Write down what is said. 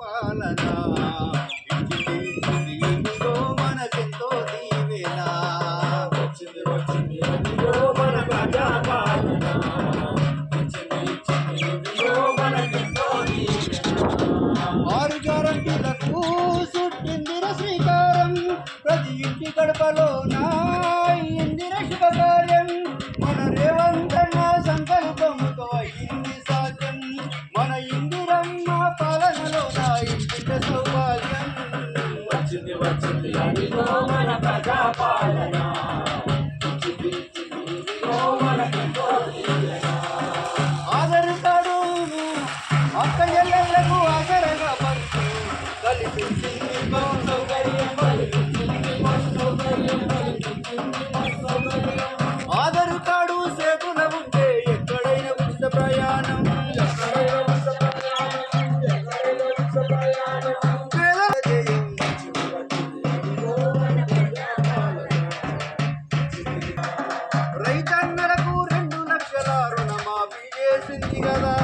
పాలన. ఇచ్చింది దీవెన. వచ్చింది వచ్చింది మన ప్రజా పాలన వచ్చింది ఇచ్చింది మనకెంతో ఆరు గ్యారంటీలకు చుట్టిందిర శ్రీకారం. ప్రతి ఇంటి గడపలో నా వచ్చింది వచ్చింది అదిగో మన ప్రజా పాలన అక్క చెల్లెళ్ళకు సౌకర్యం సౌకర్యం సౌకర్యం. ఉంటే ఎక్కడైనా ఉచిత ప్రయాణం ఎక్కడైనా ఉచిత ప్రయాణం, ఎక్కడైనా ఉచిత ప్రయాణం. Congratulations, Tigana!